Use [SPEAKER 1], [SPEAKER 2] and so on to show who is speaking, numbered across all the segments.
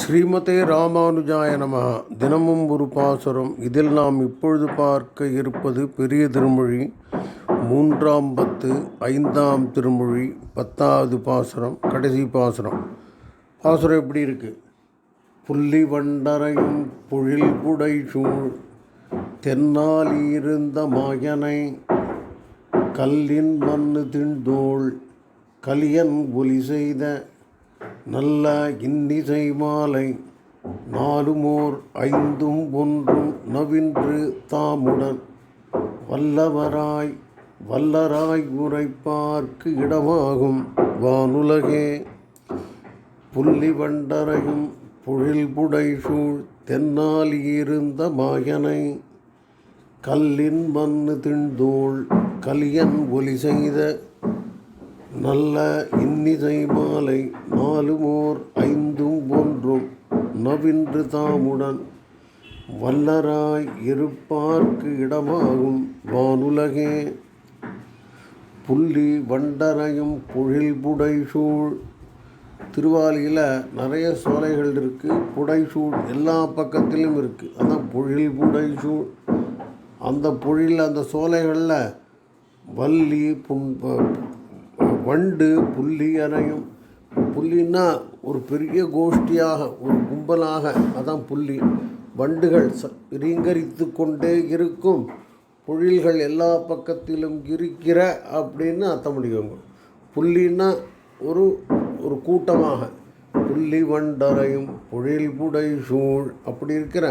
[SPEAKER 1] ஸ்ரீமதே ராமானுஜாய நம தினமும் ஒரு பாசுரம். இதில் நாம் இப்பொழுது பார்க்க இருப்பது பெரிய திருமொழி. மூன்றாம் பத்து ஐந்தாம் திருமொழி பத்தாவது பாசுரம் கடைசி பாசுரம். பாசுரம் எப்படி இருக்கு? புள்ளி வண்டரையும் பொழில் குடை சூழ். தென்னால் இருந்த மாயனை கல்லின் மண்ணு திண்டோள் கலியன் ஒலி செய்த நல்ல இன்னிசை மாலை. நாலுமோர் ஐந்தும் ஒன்றும் நவின்று தாமுடன். வல்லவராய் வல்லராய் உரைப்பார்க்கு இடமாகும் வானுலகே. புள்ளி வண்டரையும் சூழ் தென்னால் இருந்த மாயனை. கல்லின் மண்ணு திண்டோள் கலியன் ஒலி செய்த நல்ல இன்னிசை மாலை நாலுமோர் ஐந்தும் ஒன்றும் நவின்று தாமுடன் வல்லராய் இருப்பார்க்கு இடமாகும் வானுலகே. புள்ளி வண்டரையும் பொழில் புடைசூழ். திருவாலியில் நிறைய சோலைகள் இருக்குது புடைசூழ் எல்லா பக்கத்திலும் இருக்குது அதான் பொழில் புடைசூழ். அந்த பொழில் அந்த சோலைகளில் வள்ளி புன் வண்டு புள்ளி அறையும் புள்ளின்னா ஒரு பெரிய கோஷ்டியாக ஒரு கும்பலாக அதான் புள்ளி. வண்டுகள் ச ரீங்கரித்து கொண்டே இருக்கும். பொழில்கள் எல்லா பக்கத்திலும் இருக்கிற அப்படின்னு அர்த்தம் முடியுங்க புள்ளின்னா ஒரு ஒரு கூட்டமாக. புள்ளி வண்டரையும் பொழில் புடை சூழ் அப்படி இருக்கிற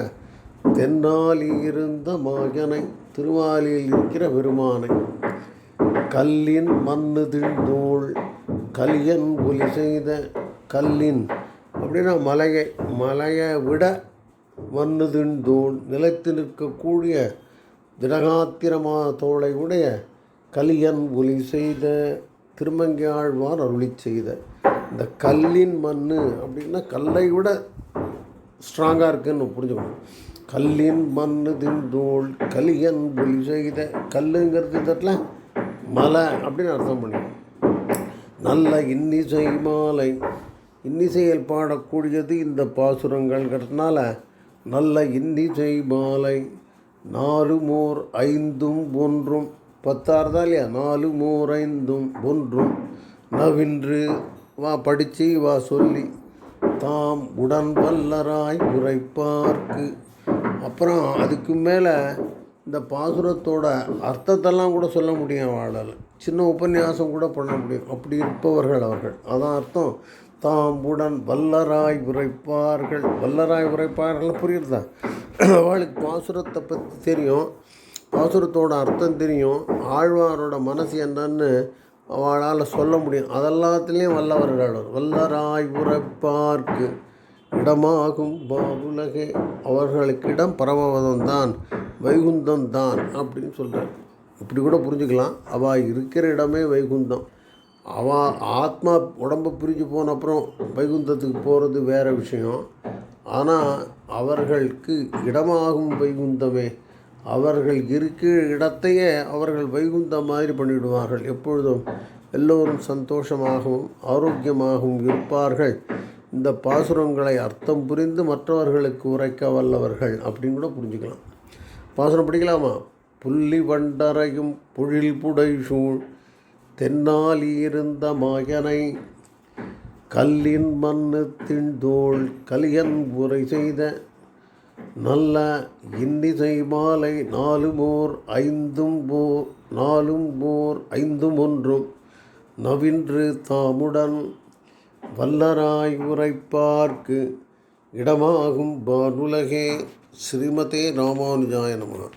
[SPEAKER 1] தென்னாலி இருந்த மகனை திருவாலியில் இருக்கிற பெருமானை. கல்லின் மண்ணு திழ்ந்தோள் கலியன் ஒலி செய்த கல்லின். அப்படின்னா மலையை மலையை விட மண்ணு தூள் நிலைத்து நிற்கக்கூடிய திடகாத்திரமா தோளை உடைய கலியன் ஒலி செய்த திருமங்கியாழ்வார் அருளி செய்த. இந்த கல்லின் மண்ணு அப்படின்னா கல்லை விட ஸ்ட்ராங்காக இருக்குன்னு புரிஞ்சுக்கணும். கல்லின் மண்ணு தின்றோள் கலியன் ஒலி செய்த கல்லுங்கிறது இடத்துல மலை. அப்படின்னு அர்த்தம் பண்ணி நல்ல இன்னிசை மாலை. இன்னிசையில் பாடக்கூடியது இந்த பாசுரங்கள்ங்கிறதுனால நல்ல இன்னிசை மாலை. நாலு மோர் ஐந்தும் ஒன்றும். பத்தாறுதா இல்லையா? நாலு மோர் ஐந்தும் ஒன்றும். நவின்று வா படித்து வா சொல்லி. தாம் உடன் வல்லராய் உரைப்பார்க்கு. அப்புறம் அதுக்கு மேலே இந்த பாசுரத்தோட அர்த்தத்தெல்லாம் கூட சொல்ல முடியும் வாழல் சின்ன உபன்யாசம் கூட பண்ண முடியும். அப்படி இருப்பவர்கள் அவர்கள். அதான் அர்த்தம். தாம் வல்லராய் உரைப்பார்கள். வல்லராய் உரைப்பார்கள் புரியுறதா? அவளுக்கு பாசுரத்தை பற்றி தெரியும். பாசுரத்தோட அர்த்தம் தெரியும். ஆழ்வாரோட மனசு என்னன்னு அவளால் சொல்ல முடியும். அதெல்லாத்துலேயும் வல்லவர்கள் வல்லராய் உரைப்பார்க்கு இடமாகும் பாபுலகே அவர்களுக்கு இடம் தான் வைகுந்தம் தான் அப்படின்னு சொல்கிறார் இப்படி கூட புரிஞ்சுக்கலாம். அவள் இருக்கிற இடமே வைகுந்தம். அவள் ஆத்மா உடம்பை பிரிஞ்சு போன அப்புறம் வைகுந்தத்துக்கு போகிறது வேறு விஷயம். ஆனால் அவர்களுக்கு இடமாகும் வைகுந்தமே. அவர்கள் இருக்கிற இடத்தையே அவர்கள் வைகுந்தம் மாதிரி பண்ணிவிடுவார்கள் எப்பொழுதும் எல்லோரும் சந்தோஷமாகவும் ஆரோக்கியமாகவும் இருப்பார்கள். இந்த பாசுரங்களை அர்த்தம் புரிந்து மற்றவர்களுக்கு உரைக்க வல்லவர்கள் அப்படின்னு கூட புரிஞ்சுக்கலாம். பாசுரம் படிக்கலாமா? புள்ளி வண்டரையும் புழில் புடை சூழ் தென்னாலி இருந்த மாயனை கல்லின் மண்ணு திண்டோள் கலியன் உரை செய்த நல்ல இன்னிசை மாலை நாலும் ஓர் ஐந்தும் போர் நாலும் போர் ஐந்தும் ஒன்றும் நவின்று தாமுடன் வல்லராய் உரைப்பார்க்கு இடமாகும் பானுலகே ஸ்ரீமதே ராமானுஜாய நமகா